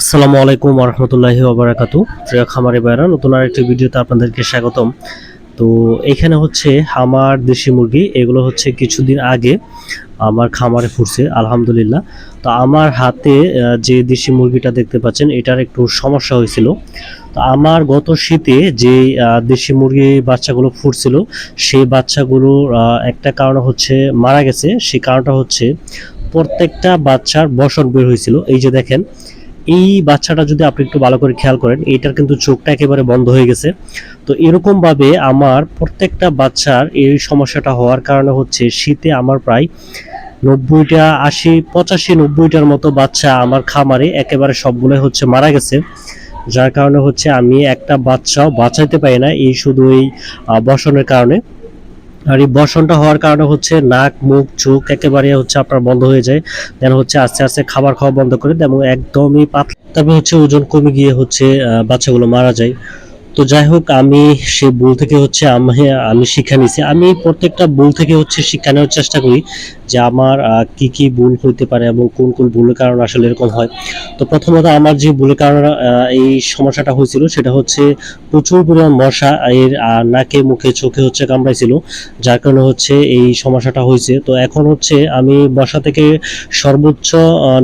আসসালামু আলাইকুম রহমতুল্লাহি ওবরাকাতু প্রিয় খামারি ভাইরা নতুন আরেকটি ভিডিওতে আপনাদেরকে স্বাগতম। তো এখানে হচ্ছে আমার দেশি মুরগি এগুলো হচ্ছে কিছুদিন আগে আমার খামারে ফুটছে আলহামদুলিল্লাহ। তো আমার হাতে যে দেশি মুরগিটা দেখতে পাচ্ছেন এটার একটু সমস্যা হয়েছিল। তো আমার গত শীতে যে দেশি মুরগি বাচ্চাগুলো ফুটছিল সেই বাচ্চাগুলোর আহ, একটা কারণ হচ্ছে মারা গেছে। সেই কারণটা হচ্ছে প্রত্যেকটা বাচ্চার বসন বের হয়েছিল। এই যে দেখেন এই বাচ্চাটা যদি আপনি একটু ভালো করে খেয়াল করেন, এইটার কিন্তু চোখটা একেবারে বন্ধ হয়ে গেছে। তো এরকম ভাবে আমার প্রত্যেকটা বাচ্চার এই সমস্যাটা হওয়ার কারণে হচ্ছে শীতে আমার প্রায় নব্বইটা, আশি, পঁচাশি, নব্বইটার মতো বাচ্চা আমার খামারে একেবারে সবগুলোই হচ্ছে মারা গেছে। যার কারণে হচ্ছে আমি একটা বাচ্চাও বাঁচাইতে পারি না, এই শুধু এই বসনের কারণে। আর এই বর্ষণটা হওয়ার কারণে হচ্ছে নাক, মুখ, চোখ একেবারে হচ্ছে আপনার বন্ধ হয়ে যায়। দেন হচ্ছে আস্তে আস্তে খাবার খাওয়া বন্ধ করে দেন একদমই পাতলা। তারপর হচ্ছে ওজন কমে গিয়ে হচ্ছে বাচ্চাগুলো মারা যায়। তো যাই হোক, আমি সে ভুল থেকে হচ্ছে আমি আমি শিক্ষা নিছি আমি প্রত্যেকটা ভুল থেকে হচ্ছে শিক্ষা নেওয়ার চেষ্টা করি যে আমার কি কি ভুল হইতে পারে এবং কোন কোন ভুলের কারণে আসলে এরকম হয়। তো প্রথমত আমার যে ভুলের কারণে এই সমস্যাটা হয়েছিল সেটা হচ্ছে প্রচুর পরিমাণ মশা এর নাকে, মুখে, চোখে হচ্ছে কামড়াইছিল, যার কারণে হচ্ছে এই সমস্যাটা হয়েছে। তো এখন হচ্ছে আমি মশা থেকে সর্বোচ্চ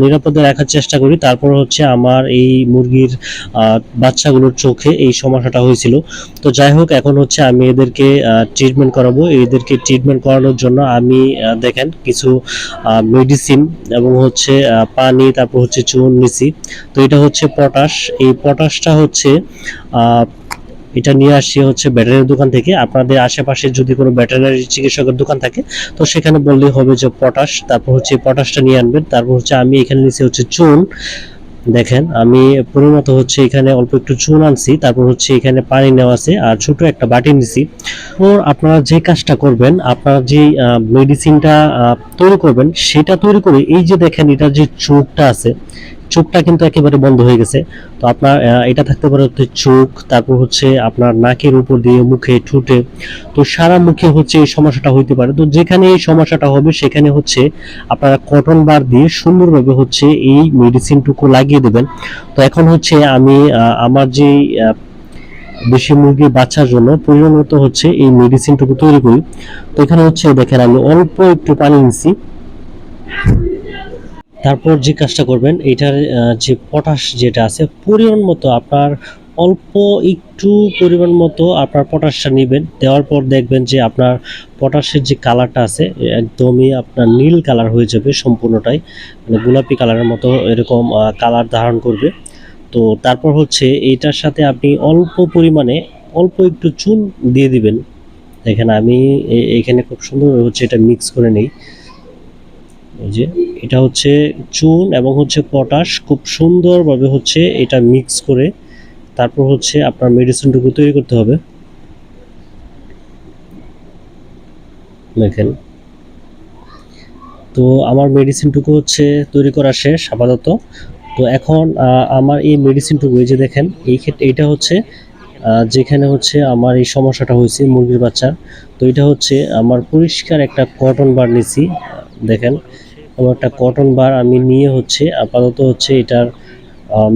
নিরাপদে রাখার চেষ্টা করি। তারপর হচ্ছে আমার এই মুরগির বাচ্চাগুলোর চোখে এই সমস্যাটা হয়েছিল। তো যাই হোক, এখন হচ্ছে আমি এদেরকে ট্রিটমেন্ট করাবো। এদেরকে ট্রিটমেন্ট করানোর জন্য আমি দেখেন কিছু মেডিসিন এবং হচ্ছে পানি, তারপর হচ্ছে চুন নিছি তো এটা হচ্ছে পটাশ এই পটাশটা হচ্ছে এটা নিয়ে আসছি হচ্ছে ব্যাটারির দোকান থেকে। আপনাদের আশেপাশে যদি কোনো ব্যাটারি চিকিৎসকের দোকান থাকে, তো সেখানে বললেই হবে যে পটাশ তারপর হচ্ছে পটাশটা নিয়ে আনবেন। তারপর হচ্ছে আমি এখানে নিচে হচ্ছে চুন। দেখেন, আমি পরিণত হচ্ছে এখানে অল্প একটু চুন আনছি, তারপর হচ্ছে এখানে পানি নেওয়া আছে আর ছোট একটা বাটি নিছি। ওর আপনারা যে কাজটা করবেন, আপনারা যে মেডিসিনটা তৈরি করবেন, সেটা তৈরি করে এই যে দেখেন, এটা যে চোখটা আছে চোখটা কিন্তু একেবারে বন্ধ হয়ে গেছে। তো আপনার এটা থাকতে পারে হচ্ছে চোখ, তারপর হচ্ছে আপনার নাকের উপর দিয়ে মুখে ঠুটে। তো সারা মুখে হচ্ছে এই সমস্যাটা হইতে পারে। তো যেখানে এই সমস্যাটা হবে, সেখানে হচ্ছে আপনারা কটন বার দিয়ে সুন্দরভাবে হচ্ছে এই মেডিসিনটুকু লাগিয়ে দেবেন। তো এখন হচ্ছে আমি আমার যে দেশি মুরগির বাচ্চার জন্য মতো হচ্ছে এই মেডিসিনটুকু তৈরি করি। তো এখানে হচ্ছে দেখেন, আমি অল্প একটু পানি নিছি। তারপর যে কাজটা করবেন এটার যে পটাশ যেটা আছে, পরিমাণ মতো আপনার অল্প একটু পরিমাণ মতো আপনার পটাশটা নেবেন। দেওয়ার পর দেখবেন যে আপনার পটাশের যে কালারটা আছে, একদমই আপনার নীল কালার হয়ে যাবে সম্পূর্ণটাই। মানে গোলাপি কালারের মতো এরকম কালার ধারণ করবে। তো তারপর হচ্ছে এইটার সাথে আপনি অল্প পরিমাণে অল্প একটু চুন দিয়ে দিবেন। দেখেন আমি এখানে খুব সুন্দর হচ্ছে এটা মিক্স করে নেই। এই যে, এটা হচ্ছে চুন এবং হচ্ছে পটাশ। খুব সুন্দরভাবে হচ্ছে এটা মিক্স করে তারপর হচ্ছে আপনার মেডিসিনটুকু তৈরি করতে হবে। দেখেন। তো আমার মেডিসিনটুকু হচ্ছে তৈরি করা শেষ আপাতত। তো এখন আমার এই মেডিসিনটুকু এই যে দেখেন, এই ক্ষেত্রে এটা হচ্ছে যেখানে হচ্ছে আমার এই সমস্যাটা হয়েছে, মুরগির বাচ্চার। তো এটা হচ্ছে আমার পরিষ্কার একটা কটন বার নিছি, দেখেন। আমার একটা কটন বার আমি নিয়ে হচ্ছে, আপাতত হচ্ছে এটার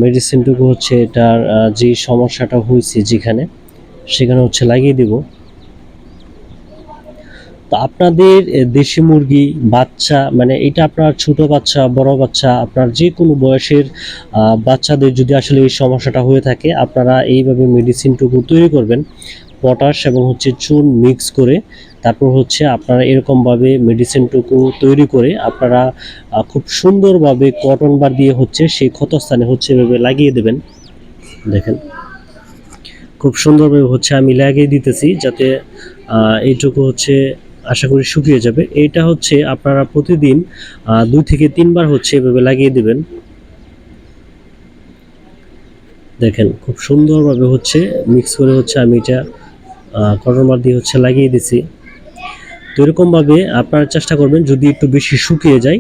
মেডিসিনটুকু হচ্ছে এটার যে সমস্যাটা হয়েছে যেখানে, সেখানে হচ্ছে লাগিয়ে দিব। তো আপনাদের দেশি মুরগি, বাচ্চা মানে এটা আপনার ছোট বাচ্চা, বড় বাচ্চা, আপনার যে কোনো বয়সের বাচ্চাদের যদি আসলে এই সমস্যাটা হয়ে থাকে, আপনারা এইভাবে মেডিসিনটুকু তৈরি করবেন। পটাশ এবং হচ্ছে চুন মিক্স করে তারপর হচ্ছে আপনারা এরকমভাবে মেডিসিনটুকু তৈরি করে আপনারা খুব সুন্দরভাবে কটন বার দিয়ে হচ্ছে সেই ক্ষতস্থানে হচ্ছে এভাবে লাগিয়ে দেবেন। দেখেন, খুব সুন্দরভাবে হচ্ছে আমি লাগিয়ে দিতেছি যাতে এইটুকু হচ্ছে আশা করি শুকিয়ে যাবে। এইটা হচ্ছে আপনারা প্রতিদিন দুই থেকে তিনবার হচ্ছে এভাবে লাগিয়ে দেবেন। দেখেন, খুব সুন্দরভাবে হচ্ছে মিক্স করে হচ্ছে আমি এটা কটন বার দিয়ে হচ্ছে লাগিয়ে দিছি। তো এরকমভাবে আপনারা চেষ্টা করবেন যদি একটু বেশি শুকিয়ে যায়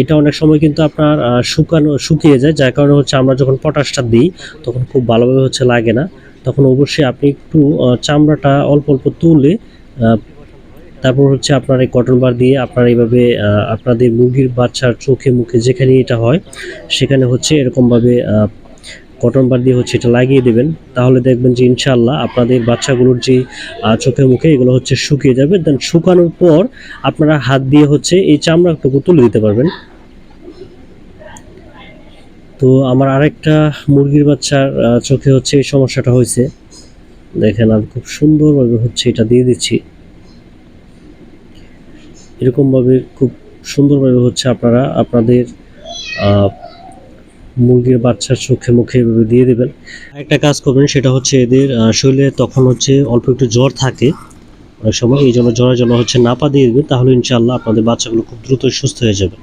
এটা অনেক সময় কিন্তু আপনার শুকানো, শুকিয়ে যায়, যার কারণে হচ্ছে আমরা যখন পটাশটা দিই, তখন খুব ভালোভাবে হচ্ছে লাগে না। তখন অবশ্যই আপনি একটু চামড়াটা অল্প অল্প তুলে তারপর হচ্ছে আপনার এই কটন বার দিয়ে আপনার এইভাবে আপনাদের মুরগির বাচ্চার চোখে মুখে যেখানে এটা হয়, সেখানে হচ্ছে এরকমভাবে কটন বার দিয়ে হচ্ছে এটা লাগিয়ে দেবেন, তাহলে দেখবেন যে ইনশাল্লাহ আপনাদের বাচ্চাগুলোর যে চোখে মুখে এগুলো হচ্ছে শুকিয়ে যাবে, দেন শুকানোর পর আপনারা হাত দিয়ে হচ্ছে এই চামড়াটুকু তুলে দিতে পারবেন। তো আমার আরেকটা মুরগির বাচ্চার চোখে হচ্ছে এই সমস্যাটা হয়েছে। দেখেন আমি খুব সুন্দরভাবে হচ্ছে এটা দিয়ে দিচ্ছি। এরকমভাবে খুব সুন্দরভাবে হচ্ছে আপনারা, আপনাদের মুরগির বাচ্চার চোখে মুখে এভাবে দিয়ে দেবেন। একটা কাজ করবেন, সেটা হচ্ছে এদের শরীরে তখন হচ্ছে অল্প একটু জ্বর থাকে, অনেক সময়, এই জন্য জ্বরের জন্য হচ্ছে নাপা দিয়ে দেবেন, তাহলে ইনশাল্লাহ আপনাদের বাচ্চাগুলো খুব দ্রুতই সুস্থ হয়ে যাবে।